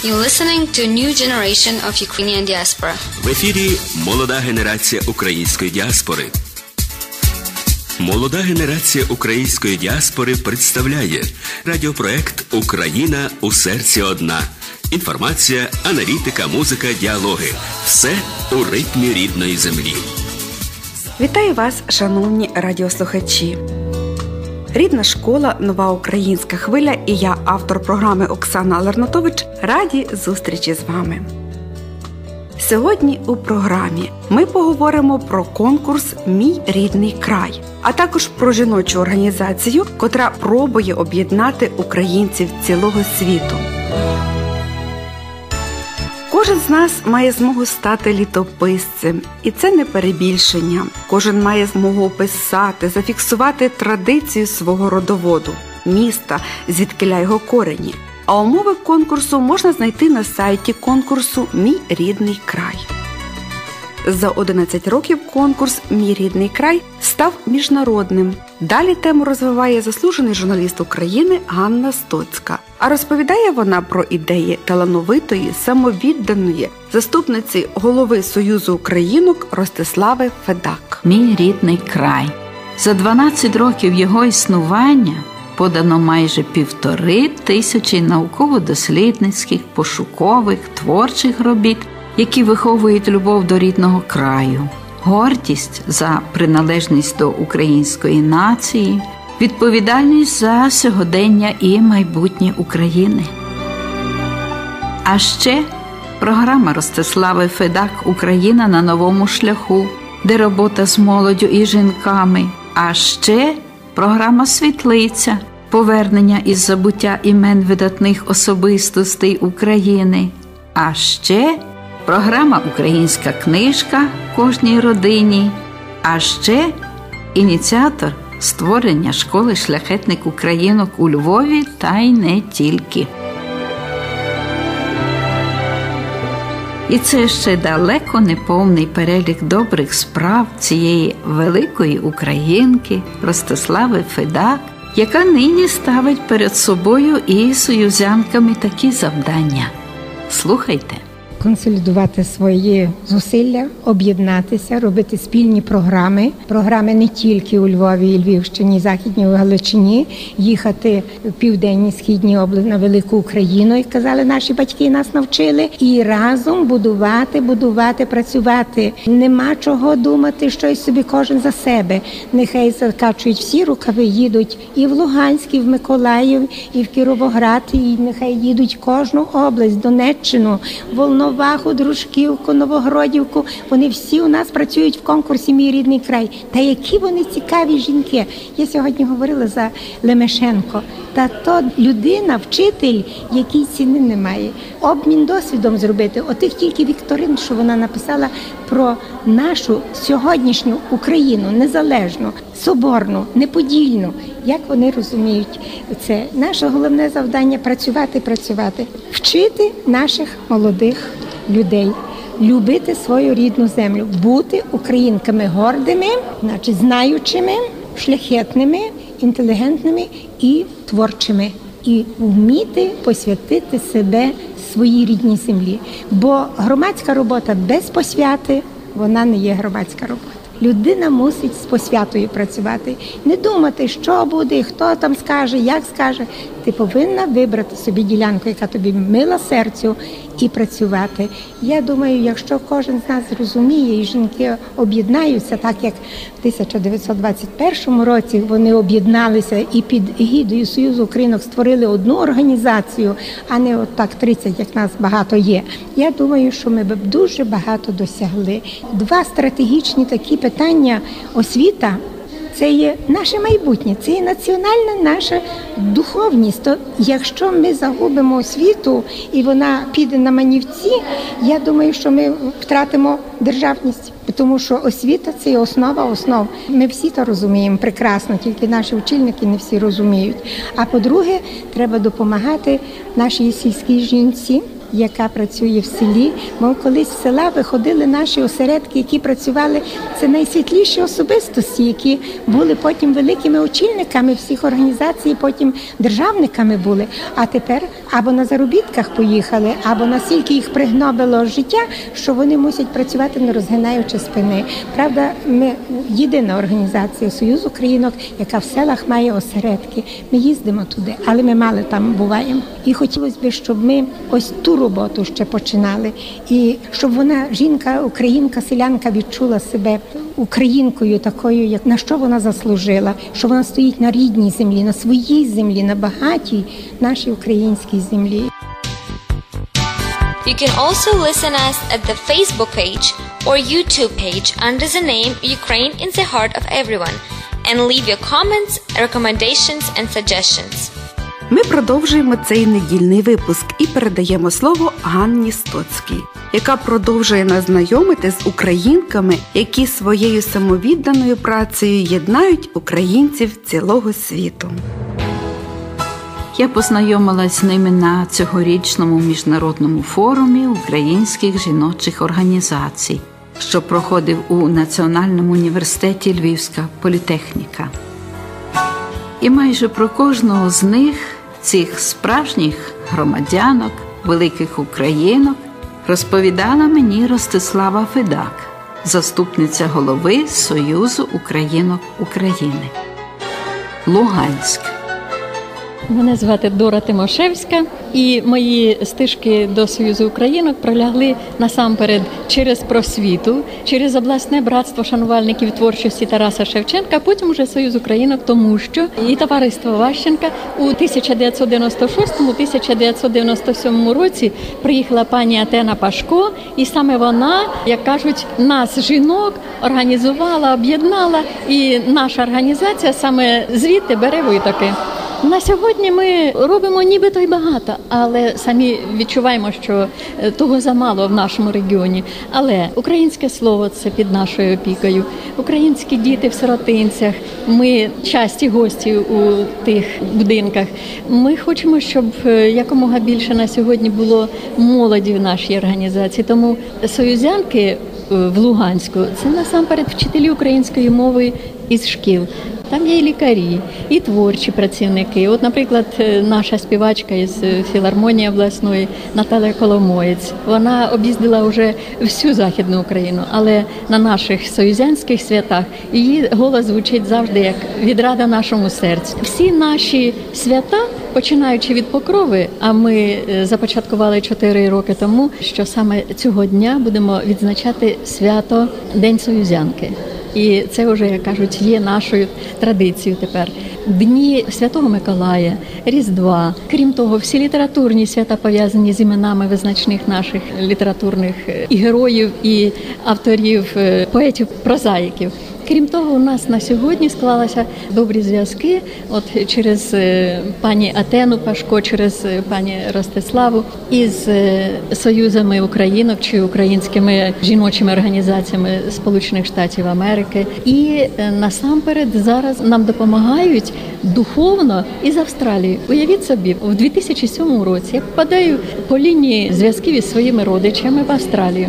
You're listening to new generation of Ukrainian diaspora. В ефірі молода генерація української діаспори. Молода генерація української діаспори представляє радіопроект Україна у серці одна. Інформація, аналітика, музика, діалоги. Все у ритмі рідної землі. Вітаю вас, шановні радіослухачі. Рідна школа, нова українська хвиля і я, автор програми Оксана Лернатович, раді зустрічі з вами. Сьогодні у програмі ми поговоримо про конкурс Мій рідний край, а також про жіночу організацію, котра пробує об'єднати українців цілого світу. Кожен з нас має змогу стати літописцем, і це не перебільшення. Кожен має змогу описати, зафіксувати традицію свого родоводу, міста, звідкиля його корені. А умови конкурсу можна знайти на сайті конкурсу Мій рідний край. За 11 років конкурс Мій рідний край став міжнародним. Далі тему розвиває заслужений журналіст України Ганна Стоцька. А розповідає вона про ідеї талановитої, самовідданої заступниці голови Союзу Українок Ростислави Федак. Мій рідний край. За 12 років його існування подано майже півтори тисячі науково-дослідницьких, пошукових, творчих робіт, які виховують любов до рідного краю, гордість за приналежність до української нації, відповідальність за сьогодення і майбутнє України. А ще програма Ростислави Федак Україна на новому шляху, де робота з молоддю і жінками. А ще програма Світлиця, повернення із забуття імен видатних особистостей України. А ще програма Українська книжка кожній родині. А ще ініціатор створення школи шляхетник українок у Львові та й не тільки. І це ще далеко не повний перелік добрих справ цієї великої українки Ростислави Федак, яка нині ставить перед собою і союзянками такі завдання. Слухайте. Консолідувати свої зусилля, об'єднатися, робити спільні програми. Програми не тільки у Львові, і Львівщині, Західній Галичині, їхати в південні східні області на велику Україну, як казали наші батьки, нас навчили, і разом будувати, будувати, працювати. Нема чого думати, щось собі кожен за себе. Нехай закачують всі рукави, їдуть і в Луганськ, і в Миколаїв, і в Кіровоград, і нехай їдуть в кожну область, Донеччину, Волно. Новаху, Дружківку, Новогродівку. Вони всі у нас працюють в конкурсі Мій рідний край. Та які вони цікаві жінки. Я сьогодні говорила за Лемешенко. Та то людина, вчитель, який ціни немає. Обмін досвідом зробити. Отих тільки Вікторин, що вона написала про нашу сьогоднішню Україну незалежну, соборну, неподільну. Як вони розуміють це? Наше головне завдання працювати, працювати, вчити наших молодих людей. Любити свою рідну землю, бути українками гордими, значить знаючими, шляхетними, інтелігентними і творчими, і вміти посвятити себе своїй рідній землі. Бо громадська робота без посвяти вона не є громадська робота. Людина мусить з посвятою працювати, не думати, що буде, хто там скаже, як скаже. Ти повинна вибрати собі ділянку, яка тобі мила серцю, і працювати. Я думаю, якщо кожен з нас зрозуміє, і жінки об'єднаються, так як в 1921 році вони об'єдналися і під гідою Союзу Українок створили одну організацію, а не от так 30, як нас багато є. Я думаю, що ми б дуже багато досягли. Два стратегічні такі питання освіта. Це є наше майбутнє, це є національна наша духовність. То якщо ми загубимо освіту і вона піде на манівці, я думаю, що ми втратимо державність, тому що освіта це є основа основ. Ми всі то розуміємо прекрасно, тільки наші очільники не всі розуміють. А по-друге, треба допомагати нашій сільській жінці яка працює в селі. Бо колись з села виходили наші осередки, які працювали. Це найсвітліші особистості, які були потім великими очільниками всіх організацій, потім державниками були. А тепер або на заробітках поїхали, або настільки їх пригнобило життя, що вони мусять працювати не розгинаючи спини. Правда, ми єдина організація Союз Українок, яка в селах має осередки. Ми їздимо туди, але ми мало там буваємо. І хотілося б, щоб ми ось ту роботу ще починали, і щоб вона, жінка, українка, селянка, відчула себе українкою, такою, як на що вона заслужила, що вона стоїть на рідній землі, на своїй землі, на багатій нашій українській землі. You can also listen us at the Facebook page or YouTube page under the name Ukraine in the Heart of Everyone and leave your comments, recommendations and suggestions. Ми продовжуємо цей недільний випуск і передаємо слово Ганні Стоцькій, яка продовжує нас знайомити з українками, які своєю самовідданою працею єднають українців цілого світу. Я познайомилась з ними на цьогорічному міжнародному форумі українських жіночих організацій, що проходив у Національному університеті Львівська політехніка. І майже про кожного з них, цих справжніх громадянок, великих українок, розповідала мені Ростислава Федак, заступниця голови Союзу Українок України. Луганськ. Мене звати Дора Тимошевська, і мої стежки до Союзу Українок пролягли насамперед через просвіту, через обласне братство шанувальників творчості Тараса Шевченка, а потім уже Союз Українок, тому що і товариство Ващенка у 1996-1997 році приїхала пані Атена Пашко, і саме вона, як кажуть, нас жінок організувала, об'єднала, і наша організація саме звідти бере витоки. На сьогодні ми робимо нібито й багато, але самі відчуваємо, що е, того замало в нашому регіоні. Але українське слово це під нашою опікою. Українські діти в сиротинцях. Ми часті гості у тих будинках. Ми хочемо, щоб е, якомога більше на сьогодні було молоді в нашій організації. Тому союзянки е, в Луганську це насамперед вчителі української мови із шкіл. Там є і лікарі, і творчі працівники. От, наприклад, е, наша співачка із е, філармонії обласної Наталя Коломоєць. Вона об'їздила вже всю західну Україну, але на наших союзянських святах її голос звучить завжди як відрада нашому серцю. Всі наші свята, починаючи від покрови, а ми е, започаткували 4 роки тому, що саме цього дня будемо відзначати свято День Союзянки. І це вже як кажуть є нашою традицією тепер. Дні Святого Миколая, Різдва. Крім того, всі літературні свята пов'язані з іменами визначних наших літературних е, і героїв, і авторів, е, поетів, прозаїків. Крім того, у нас на сьогодні склалися добрі зв'язки. От через е, пані Атену Пашко, через е, пані Ростиславу із е, союзами українок чи українськими жіночими організаціями Сполучених Штатів Америки. І насамперед зараз нам допомагають духовно із Австралії. Уявіть собі, в 2007 році я попадаю по лінії зв'язків із своїми родичами в Австралію.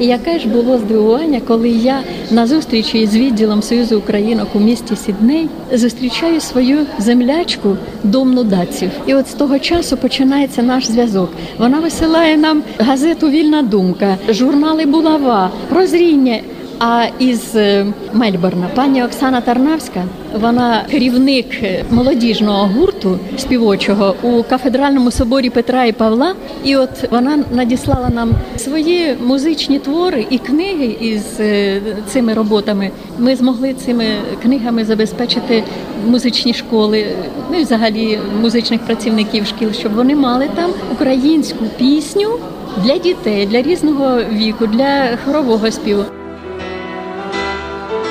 І яке ж було здивування, коли я на зустрічі з відділом Союзу Українок у місті Сідней зустрічаю свою землячку домну даців. І от з того часу починається наш зв'язок. Вона висилає нам газету Вільна думка, журнали Булава, прозріння. А із е, Мельбурна пані Оксана Тарнавська, вона керівник е, молодіжного гурту співочого у кафедральному соборі Петра і Павла. І от вона надіслала нам свої музичні твори і книги із е, цими роботами. Ми змогли цими книгами забезпечити музичні школи, ну і взагалі музичних працівників шкіл, щоб вони мали там українську пісню для дітей, для різного віку, для хорового співу.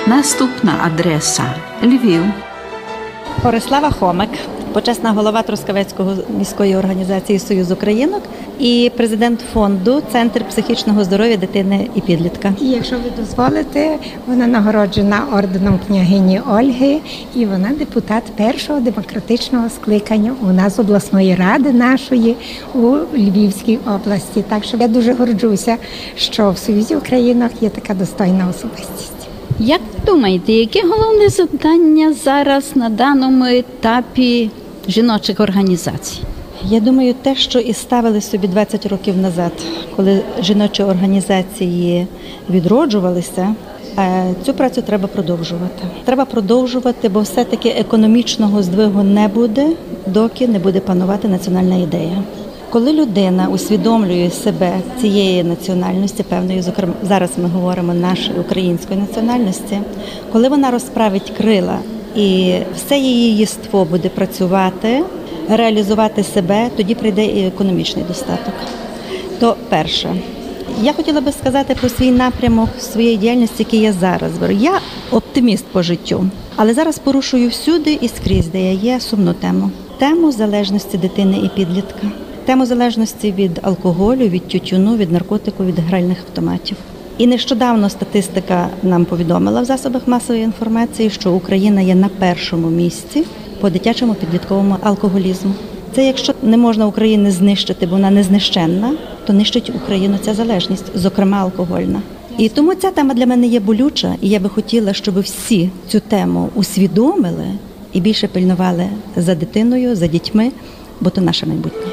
Наступна адреса Львів. Борислава Хомик, почесна голова Трускавецького міської організації Союз Українок і президент фонду Центр психічного здоров'я дитини і підлітка. І якщо ви дозволите, вона нагороджена орденом княгині Ольги, і вона депутат першого демократичного скликання у нас обласної ради нашої у Львівській області. Так що я дуже горджуся, що в Союзі Українок є така достойна особистість. Як думаєте, яке головне завдання зараз на даному етапі жіночих організацій? Я думаю, те, що і ставили собі 20 років назад, коли жіночі організації відроджувалися. е, Цю працю треба продовжувати. Треба продовжувати, бо все-таки економічного здвигу не буде, доки не буде панувати національна ідея. Коли людина усвідомлює себе цієї національності, певної, зокрема, зараз ми говоримо нашої української національності, коли вона розправить крила і все її єство буде працювати, реалізувати себе, тоді прийде і економічний достаток. То перше. Я хотіла би сказати про свій напрямок своєї діяльності, який я зараз беру. Я оптиміст по життю, але зараз порушую всюди і скрізь, де я є сумну тему. Тему залежності дитини і підлітка, тему залежності від алкоголю, від тютюну, від наркотику, від гральних автоматів. І нещодавно статистика нам повідомила в засобах масової інформації, що Україна є на першому місці по дитячому підлітковому алкоголізму. Це якщо не можна України знищити, бо вона не знищенна, то нищить Україну ця залежність, зокрема алкогольна. І тому ця тема для мене є болюча, і я би хотіла, щоб всі цю тему усвідомили і більше пильнували за дитиною, за дітьми, бо то наше майбутнє.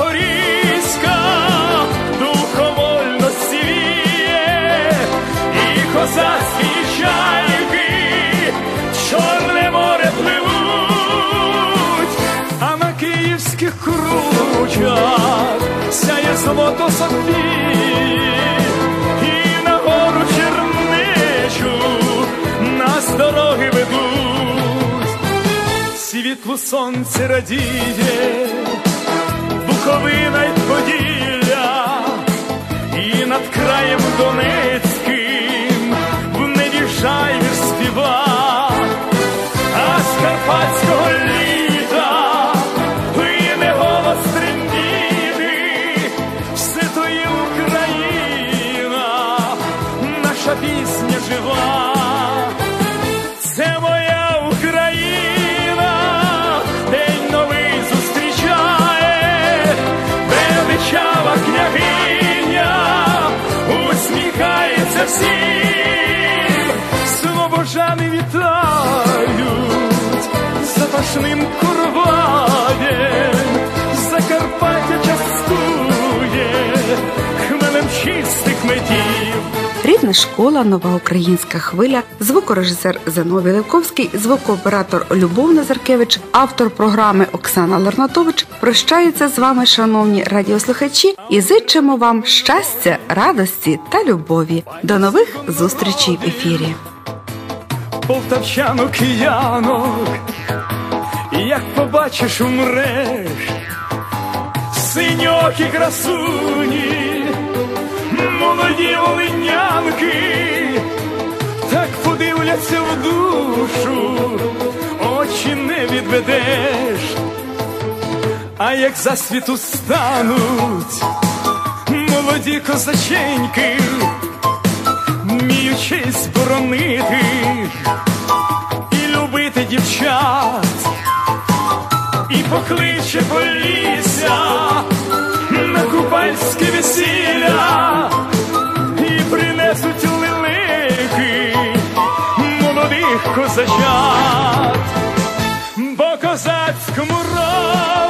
Запорізька, духовольно сіє, і козацькі чайки, чорне море пливуть, а на київських кручах сяє золото Софії, і на гору чернечу нас дороги ведуть. Світло сонце радіє, Буковина й Поділля, і над краєм Донецьким в небі співа, а з карпатського літа плине голос трембіти, все то є Україна, наша пісня запашним курваєм, Закарпаття частує хмелем чистих медів. Рідна школа, нова українська хвиля, звукорежисер Зиновій Левковський, звукооператор Любов Назаркевич, автор програми Оксана Ларнатович прощаються з вами, шановні радіослухачі, і зичимо вам щастя, радості та любові. До нових зустрічей в ефірі. полтавчанок киянок, як побачиш, умреш, синьокі красуні, молоді волинянки, так подивляться в душу, очі не відведеш, а як засвіту стануть молоді козаченьки вміючись боронити і любити дівчат, і покличе полісся на купальське весілля, і принесуть лилики молодих козачат, бо козацькому роду